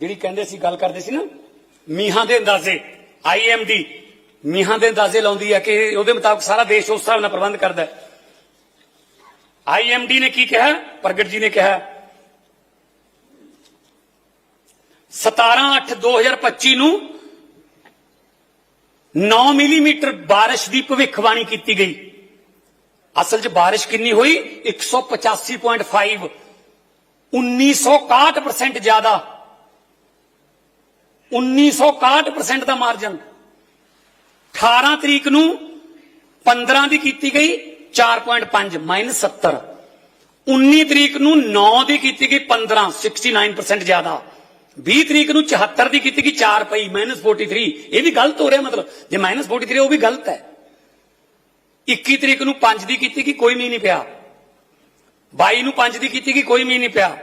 ਜਿਹੜੀ ਕਹਿੰਦੇ ਸੀ, ਗੱਲ ਕਰਦੇ ਸੀ ਨਾ, ਮੀਹਾਂ ਦੇ ਅੰਦਾਜ਼ੇ ਆਈਐਮਡੀ ਮੀਹਾਂ ਦੇ ਅੰਦਾਜ਼ੇ ਲਾਉਂਦੀ ਹੈ ਕਿ ਉਹਦੇ ਮੁਤਾਬਕ ਸਾਰਾ ਦੇਸ਼ ਉਸ ਹਿਸਾਬ ਨਾਲ ਪ੍ਰਬੰਧ ਕਰਦਾ ਹੈ। ਆਈਐਮਡੀ ਨੇ ਕੀ ਕਿਹਾ? ਪ੍ਰਗਟ ਜੀ ਨੇ ਕਿਹਾ 17/8/2025 ਨੂੰ 9 ਮਿਲੀਮੀਟਰ ਬਾਰਿਸ਼ ਦੀ ਭਵਿੱਖਬਾਣੀ ਕੀਤੀ ਗਈ। ਅਸਲ 'ਚ ਬਾਰਿਸ਼ ਕਿੰਨੀ ਹੋਈ? 185.5 1961% ਜ਼ਿਆਦਾ। 1961% ਦਾ ਮਾਰਜਨ 18 ਤਰੀਕ ਨੂੰ 15 ਦੀ ਕੀਤੀ ਗਈ 4.5 ਮਾਈਨਸ 70 19 ਤਰੀਕ ਨੂੰ 9 ਦੀ ਕੀਤੀ ਗਈ 15 69% ਜ਼ਿਆਦਾ। 20 ਤਰੀਕ ਨੂੰ 74 ਦੀ ਕੀਤੀ ਗਈ 4 ਪਈ ਮਾਈਨਸ 43 ਇਹ ਵੀ ਗਲਤ ਹੋ ਰਿਹਾ ਮਤਲਬ। ਜੇ ਮਾਈਨਸ 43 ਉਹ ਵੀ ਗਲਤ ਹੈ। 21 ਤਰੀਕ ਨੂੰ 5 ਦੀ ਕੀਤੀ ਗਈ, ਕੋਈ ਮੀਂਹ ਨਹੀਂ ਪਿਆ। 22 ਨੂੰ 5 ਦੀ ਕੀਤੀ ਗਈ, ਕੋਈ ਮੀਂਹ ਨਹੀਂ ਪਿਆ।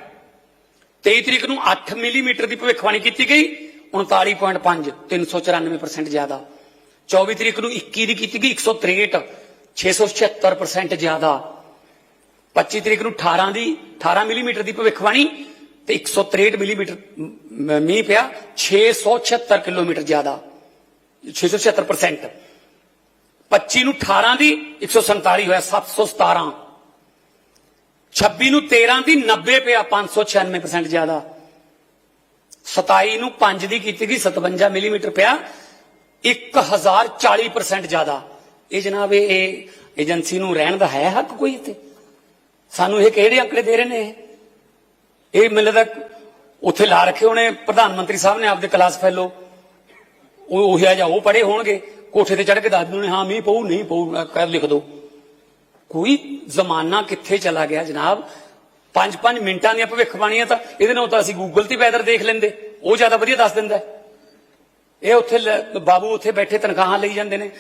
23 ਤਰੀਕ ਨੂੰ 8 ਮਿਲੀਮੀਟਰ ਦੀ ਭਵਿੱਖਬਾਣੀ ਕੀਤੀ ਗਈ। 39.5 394% ਜ਼ਿਆਦਾ। 24 ਤਰੀਕ ਨੂੰ 21 ਦੀ ਕੀਤੀ ਗਈ 163 676% ਜ਼ਿਆਦਾ। 25 ਤਰੀਕ ਨੂੰ 18 ਦੀ 18 ਮਿਲੀਮੀਟਰ ਦੀ ਭਵਿੱਖਬਾਣੀ ਤੇ 163 ਮਿਲੀਮੀਟਰ ਮੀਂਹ ਪਿਆ 676 ਕਿਲੋਮੀਟਰ ਜ਼ਿਆਦਾ। 676% 25 ਨੂੰ 18 ਦੀ 147 ਹੋਇਆ 717 26 ਨੂੰ 13 ਦੀ 90 ਪਿਆ 596% ਜ਼ਿਆਦਾ। 27 ਨੂੰ 5 ਦੀ ਕੀਤੀ ਗਈ 57 ਮਿਲੀਮੀਟਰ ਪਿਆ। 1040% ਜ਼ਿਆਦਾ। ਇਹ ਜਨਾਬ, ਇਹ ਏਜੰਸੀ ਨੂੰ ਰਹਿਣ ਦਾ ਹੈ ਹੱਕ ਕੋਈ ਇੱਥੇ? ਸਾਨੂੰ ਇਹ ਕਿਹੜੇ ਅੰਕੜੇ ਦੇ ਰਹੇ ਨੇ ਇਹ? ਇਹ ਉੱਥੇ ਲਾ ਰੱਖੇ ਉਹਨੇ ਪ੍ਰਧਾਨ ਮੰਤਰੀ ਸਾਹਿਬ ਨੇ ਆਪਦੇ ਕਲਾਸ ਫੈਲੋ ਉਹ ਉਹ ਜਿਹਾ ਉਹ ਪੜੇ ਹੋਣਗੇ। ਕੋਠੇ ਤੇ ਚੜ ਕੇ ਦੱਸ ਦਿੰਦੇ ਹਾਂ, ਮੀਂਹ ਪਊ, ਨਹੀਂ ਪਊ ਕਰ ਲਿਖ ਦੋ। ਕੋਈ ਜ਼ਮਾਨਾ ਕਿੱਥੇ ਚਲਾ ਗਿਆ ਜਨਾਬ? 5-5 ਮਿੰਟਾਂ ਦੀਆਂ ਭਵਿੱਖਬਾਣੀਆਂ ਤਾਂ ਇਹਦੇ ਨਾਲ ਤਾਂ ਅਸੀਂ ਗੂਗਲ ਤੇ ਵੈਦਰ ਦੇਖ ਲੈਂਦੇ। ਉਹ ਜ਼ਿਆਦਾ ਵਧੀਆ ਦੱਸ ਦਿੰਦਾ। ਇਹ ਉੱਥੇ ਲ- ਬਾਬੂ ਉੱਥੇ ਬੈਠੇ ਤਨਖਾਹਾਂ ਲਈ ਜਾਂਦੇ ਨੇ।